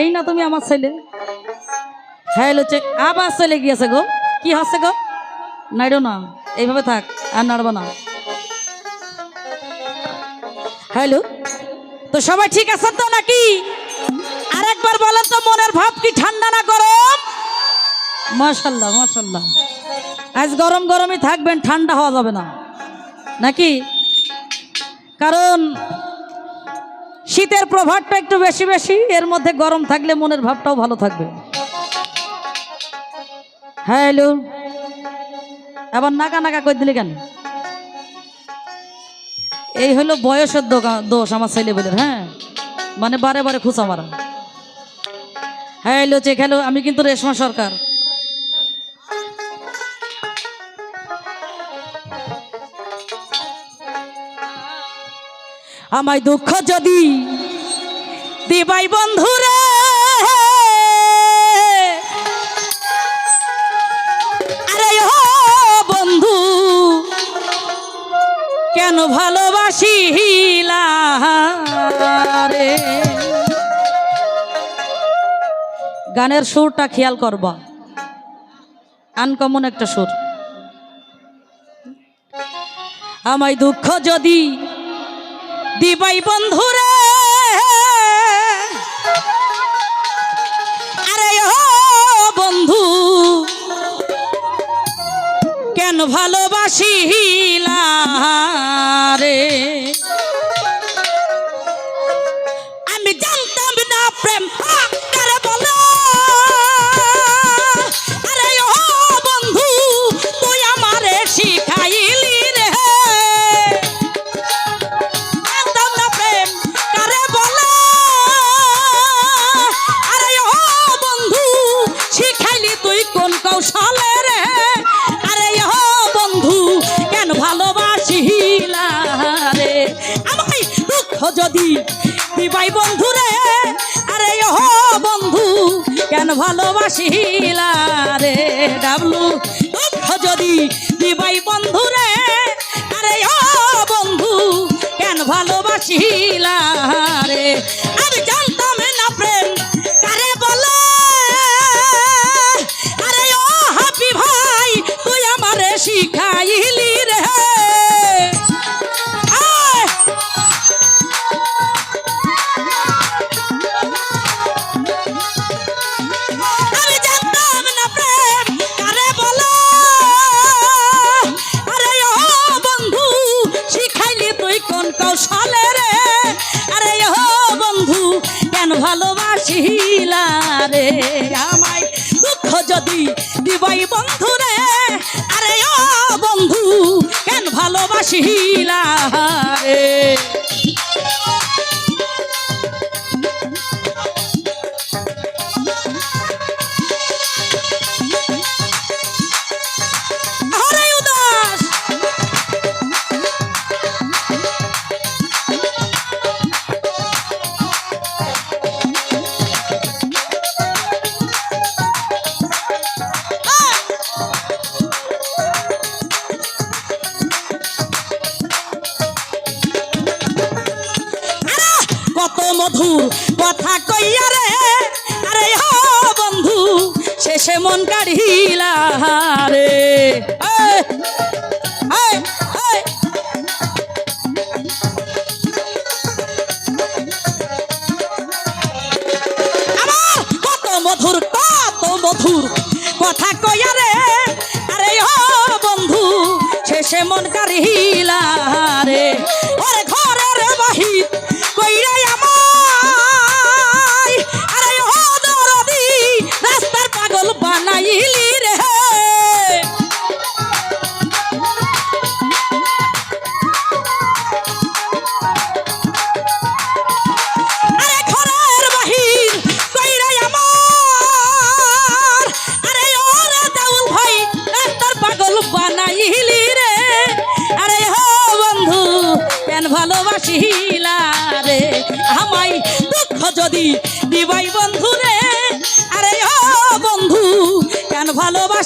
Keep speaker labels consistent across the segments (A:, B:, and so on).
A: এই না তুমি আমার ছেলে। হ্যাঁ হচ্ছে আবার চলে গিয়েছে গো। কি হচ্ছে গো? নাইডো না, এইভাবে থাক, আর নাড়বো না। হ্যালো? তো সবাই ঠিক আছেন তো নাকি? আরেকবার বলেন তো, মনের ভাব কি ঠান্ডা না গরম? মাসাল্লাহ মাশাল্লাহ। আজ গরম গরমই থাকবেন, ঠান্ডা হওয়া যাবে না। নাকি? কারণ শীতের প্রভাবটা একটু বেশি বেশি, এর মধ্যে গরম থাকলে মনের ভাবটাও ভালো থাকবে। হ্যাঁ হ্যালো আবার নাকা নাকা করে দিলে কেন? এই হলো বয়সের দোষ আমার ছেলেবেলের হ্যাঁ? মানে বারে বারে খুঁচা মারা। হ্যাঁ এলো চেক হ্যালো আমি কিন্তু রেশমা সরকার। আমায় দুঃখ যদি দিবাই বন্ধুরা। আরে ও বন্ধু, কেন ভালোবাসিলা রে? গানের সুরটা খেয়াল করবা। আনকমন একটা সুর। আমায় দুঃখ যদি দিবাই বন্ধুরে। আরে ও বন্ধু কেন ভালোবাসিলা রে? যদি দিবাই বন্ধু রে আরে ও বন্ধু, কেন ভালোবাসিলা রে ডাবলু? দুঃখ যদি দিবাই বন্ধু রে আরে ও বন্ধু, কেন ভালোবাসিলা রে? আমি জানতাম দিবাই বন্ধু রে আরে ও বন্ধু কেন ভালোবাসিলা? মন কারিলা রে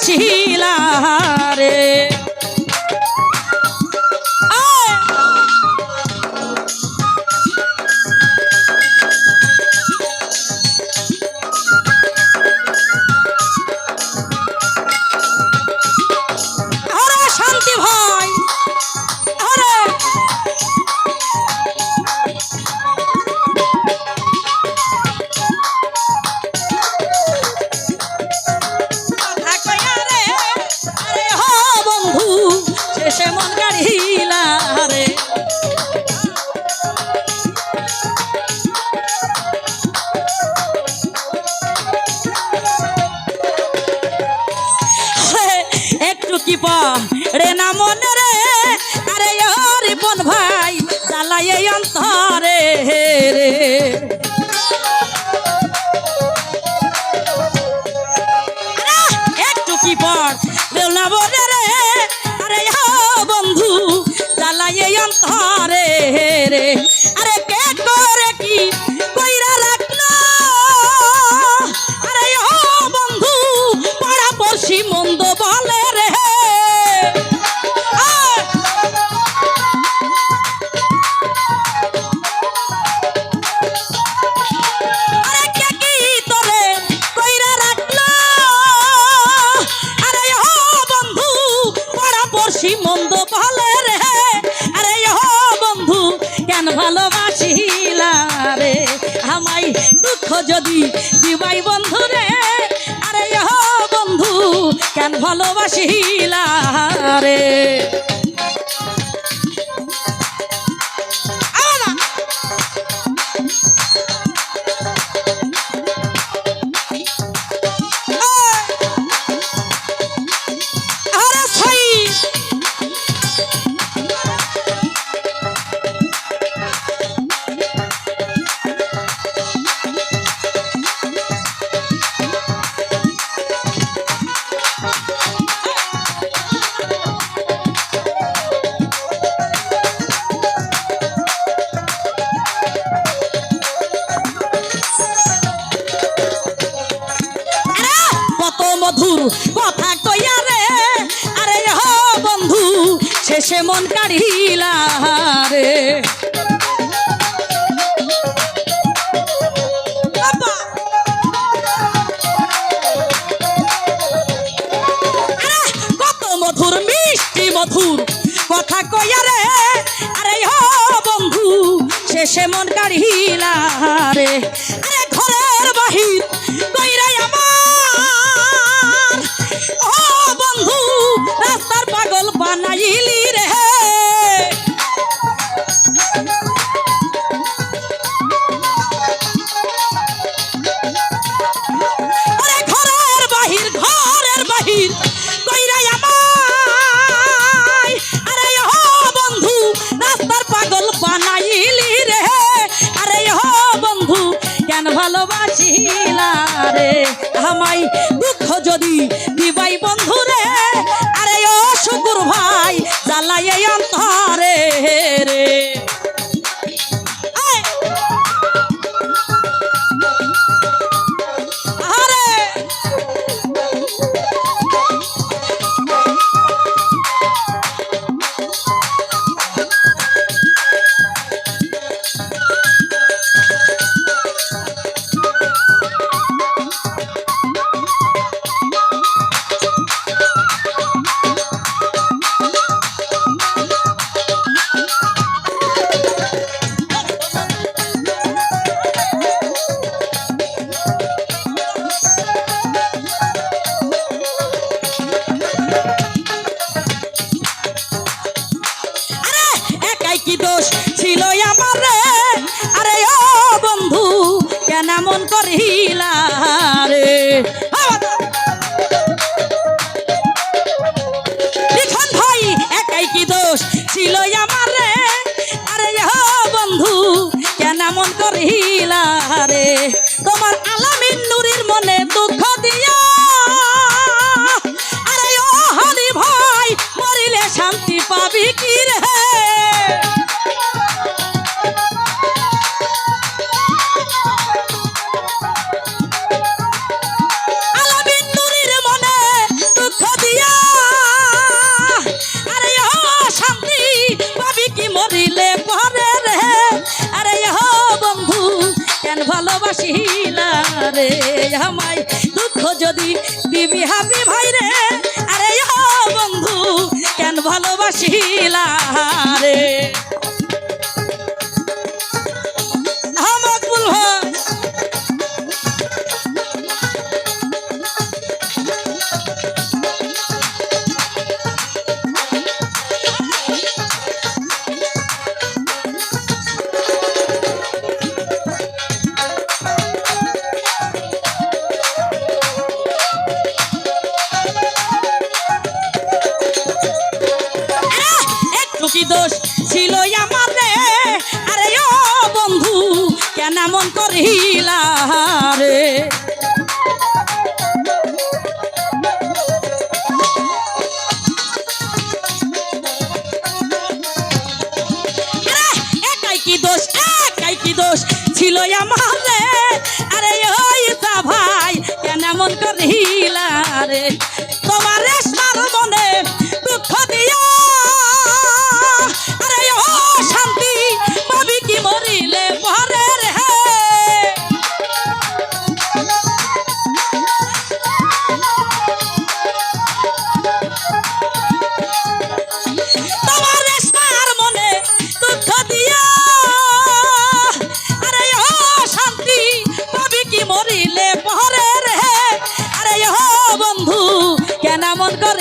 A: শিলা রে শান্তি ভয় আরে। থাকিব রে না মনে রে আরে রিপন ভাই চালাই অন্তরে। রে ভালোবাসিলা রে আমাই দুঃখ যদি দিবাই বন্ধু রে আরে বন্ধু কেন ভালোবাসিলা রে মন কার হিলা রে আরে মন করিলা রে। লিখন ভাই, একাই কি দোষ? ছিল আমার। রে আরে বন্ধু, কেন মন করিলা রে? মরিলে পরে রে। আরে হ বন্ধু, কেন ভালোবাসি না রে আমায়? দুঃখ যদি দিবি হাবি ভাই রে। আরে হ বন্ধু, কেন ভালোবাসিলা রে? কেন মন করিলা রে?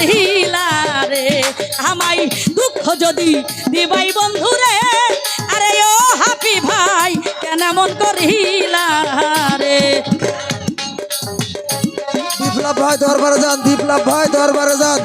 A: করিলা রে। আমায় দুঃখ যদি দিবাই বন্ধু রে আরে ও হাপি ভাই, কেন মন করিলা রে?
B: বিপ্লব ভাই, দরবারে যান বিপ্লব ভাই, দরবারে যান।